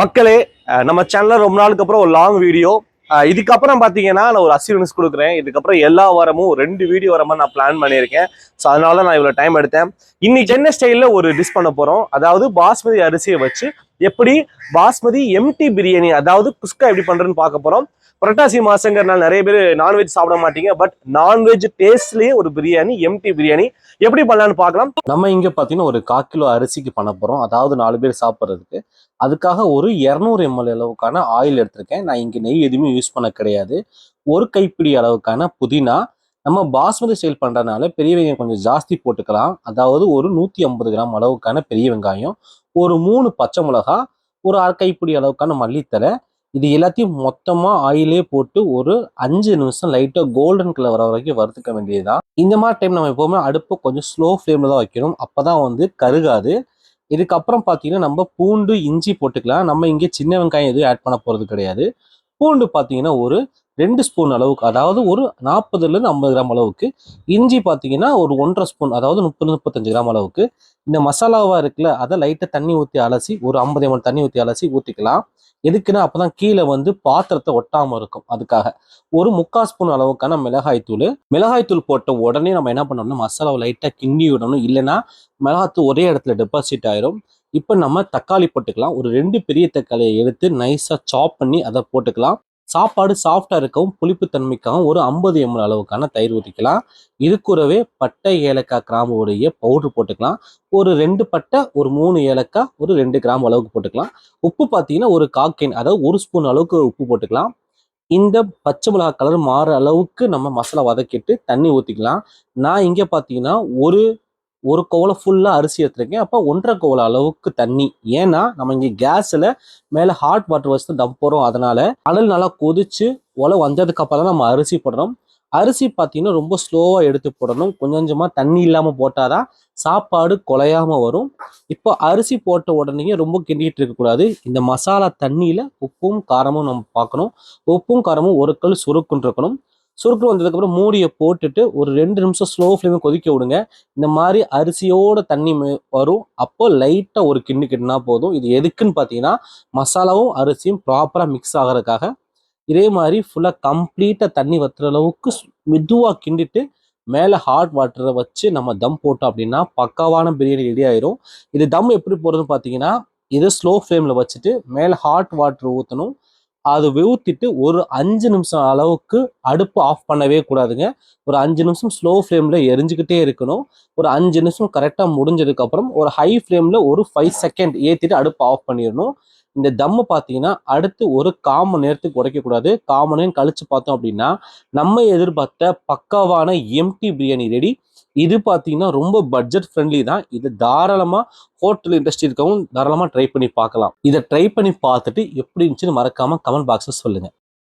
மக்களே நம்ம சேனல்ல ரொம்ப நாளுக்கு அப்புறம் ஒரு லாங் வீடியோ இதுக்கப்புறம் பார்த்தீங்கன்னா நான் ஒரு அசியூரன்ஸ் கொடுக்குறேன். இதுக்கப்புறம் எல்லா வாரமும் ரெண்டு வீடியோ வர மாதிரி நான் பிளான் பண்ணியிருக்கேன். ஸோ அதனால நான் இவ்வளோ டைம் எடுத்தேன். இன்னைக்கு சென்னை ஸ்டைலில் ஒரு டிஷ் பண்ண போகிறோம் அதாவது பாஸ்மதி அரிசியை வச்சு எப்படி பாஸ்மதி எம்டி பிரியாணி அதாவது குஸ்கா எப்படி பண்றேன்னு பார்க்க போகிறோம் புரட்டாசி மாசங்கிறனால நிறைய பேர் நான்வெஜ் சாப்பிட மாட்டீங்க பட் நான்வெஜ் டேஸ்ட்லேயே ஒரு பிரியாணி எம்டி பிரியாணி எப்படி பண்ணலான்னு பார்க்கலாம். நம்ம இங்கே பார்த்தீங்கன்னா ஒரு கால் கிலோ அரிசிக்கு பண்ண போகிறோம் அதாவது நாலு பேர் சாப்பிட்றதுக்கு. அதுக்காக ஒரு இரநூறு எம்எல் அளவுக்கான ஆயில் எடுத்திருக்கேன். நான் இங்கே நெய் எதுவுமே யூஸ் பண்ண கிடையாது. ஒரு கைப்பிடி அளவுக்கான புதினா. நம்ம பாஸ்மதி ஸ்டைல் பண்ணுறதுனால பெரிய வெங்காயம் கொஞ்சம் ஜாஸ்தி போட்டுக்கலாம். அதாவது ஒரு நூற்றி ஐம்பது கிராம் அளவுக்கான பெரிய வெங்காயம். ஒரு மூணு பச்சை மிளகா ஒரு அரைக்கைப்பிடி அளவுக்கான மல்லித்தலை இது எல்லாத்தையும் மொத்தமாக ஆயிலே போட்டு ஒரு அஞ்சு நிமிஷம் லைட்டாக கோல்டன் கலர் வர வரைக்கும் வறுத்துக்க வேண்டியதுதான். இந்த மாதிரி டைம் நம்ம எப்போவுமே அடுப்பை கொஞ்சம் ஸ்லோ ஃப்ளேமில் தான் வைக்கணும். அப்போ தான் வந்து கருகாது. இதுக்கப்புறம் பார்த்தீங்கன்னா நம்ம பூண்டு இஞ்சி போட்டுக்கலாம். நம்ம இங்கே சின்ன வெங்காயம் எதுவும் ஆட் பண்ண போகிறது கிடையாது. பூண்டு பார்த்தீங்கன்னா ஒரு ரெண்டு ஸ்பூன் அளவுக்கு அதாவது ஒரு நாற்பதுலேருந்து ஐம்பது கிராம் அளவுக்கு இஞ்சி பார்த்தீங்கன்னா ஒரு ஒன்றரை ஸ்பூன் அதாவது முப்பது முப்பத்தஞ்சு கிராம் அளவுக்கு. இந்த மசாலாவாக இருக்குல்ல அதை லைட்டாக தண்ணி ஊற்றி அலசி ஒரு ஐம்பது எம்எல் தண்ணி ஊற்றி அலசி ஊற்றிக்கலாம் எதுக்குன்னா அப்பதான் கீழே வந்து பாத்திரத்தை ஒட்டாமல் இருக்கும் அதுக்காக. ஒரு முக்கால் ஸ்பூன் அளவுக்கான மிளகாய்த்தூள் மிளகாய்த்தூள் போட்ட உடனே நம்ம என்ன பண்ணோம்னா மசாலாவை லைட்டாக கிண்டி விடணும். இல்லைன்னா மிளகாத்தூள் ஒரே இடத்துல டெபாசிட் ஆயிரும். இப்போ நம்ம தக்காளி போட்டுக்கலாம். ஒரு ரெண்டு பெரிய தக்காளியை எடுத்து நைஸாக சாப் பண்ணி அதை போட்டுக்கலாம். சாப்பாடு சாஃப்டாக இருக்கவும் புளிப்புத்தன்மைக்காகவும் ஒரு ஐம்பது எம்எல் அளவுக்கான தயிர் ஊற்றிக்கலாம் இது கூடவே பட்டை ஏலக்காய் கிராம்பு உடைய பவுடர் போட்டுக்கலாம். ஒரு ரெண்டு பட்டை ஒரு மூணு ஏலக்காய் ஒரு ரெண்டு கிராம் அளவுக்கு போட்டுக்கலாம். உப்பு பார்த்தீங்கன்னா ஒரு காக்கைன் அதாவது ஒரு ஸ்பூன் அளவுக்கு உப்பு போட்டுக்கலாம். இந்த பச்சை மிளகா கலர் மாற அளவுக்கு நம்ம மசாலா வதக்கிட்டு தண்ணி ஊற்றிக்கலாம் நான் இங்கே பார்த்தீங்கன்னா ஒரு ஒரு கோவலை ஃபுல்லாக அரிசி எடுத்துருக்கேன். அப்போ ஒன்றரை கோவலை அளவுக்கு தண்ணி. ஏன்னா நம்ம இங்கே கேஸில் மேலே ஹாட் வாட்டர் வச்சு தான் டம்ப் போகிறோம் அதனால் அனல் நல்லா கொதிச்சு உலை வந்ததுக்கு அப்புறம் தான் நம்ம அரிசி போடுறோம் அரிசி பார்த்தீங்கன்னா ரொம்ப ஸ்லோவாக எடுத்து போடணும். கொஞ்சம் கொஞ்சமாக தண்ணி இல்லாமல் போட்டால் தான் சாப்பாடு குலையாமல் வரும். இப்போ அரிசி போட்ட உடனே ரொம்ப கிண்டிகிட்டு இருக்கக்கூடாது இந்த மசாலா தண்ணியில் உப்பும் காரமும் நம்ம பார்க்கணும். உப்பும் காரமும் ஒரு கல் சுருக்குன்னு இருக்கணும் சுருக்கு வந்ததுக்கப்புறம் மூடியை போட்டுட்டு ஒரு ரெண்டு நிமிஷம் ஸ்லோ ஃப்ளேமில் கொதிக்க விடுங்க. இந்த மாதிரி அரிசியோட தண்ணி வரும். அப்போ லைட்டாக ஒரு கிண்டு கிண்டுனா போதும். இது எதுக்குன்னு பார்த்தீங்கன்னா மசாலாவும் அரிசியும் ப்ராப்பராக மிக்ஸ் ஆகிறதுக்காக. இதே மாதிரி ஃபுல்லாக கம்ப்ளீட்டாக தண்ணி வத்துற அளவுக்கு மெதுவாக கிண்டிட்டு மேலே ஹாட் வாட்டரை வச்சு நம்ம தம் போட்டோம் அப்படின்னா பக்காவான பிரியாணி ரெடி ஆயிரும். இது தம் எப்படி போடுறதுன்னு பார்த்தீங்கன்னா இதை ஸ்லோ ஃப்ளேமில் வச்சுட்டு மேலே ஹாட் வாட்டர் ஊற்றணும் அது ஊற்றிட்டு ஒரு அஞ்சு நிமிஷம் அளவுக்கு அடுப்பு ஆஃப் பண்ணவே கூடாதுங்க. ஒரு அஞ்சு நிமிஷம் ஸ்லோ ஃப்ளேமில் எரிஞ்சுக்கிட்டே இருக்கணும். ஒரு அஞ்சு நிமிஷம் கரெக்டாக முடிஞ்சதுக்கப்புறம் ஒரு ஹை ஃப்ளேமில் ஒரு ஃபைவ் செகண்ட் ஏற்றிட்டு அடுப்பு ஆஃப் பண்ணிடணும். இந்த தம்மு பார்த்தீங்கன்னா அடுத்து ஒரு காமன் நேரத்துக்கு உடைக்கக்கூடாது. கால் நேரம் கழிச்சு பார்த்தோம் அப்படின்னா நம்ம எதிர்பார்த்த பக்காவான எம்டி பிரியாணி ரெடி இது பார்த்தீங்கன்னா ரொம்ப பட்ஜெட் ஃப்ரெண்ட்லி தான். இது தாராளமாக ஹோட்டல் இண்டஸ்ட்ரி இருக்கவும் தாராளமாக ட்ரை பண்ணி பார்க்கலாம். இதை ட்ரை பண்ணி பார்த்துட்டு எப்படி இருந்துச்சுன்னு மறக்காமல் கமெண்ட் பாக்ஸில் சொல்லுங்கள்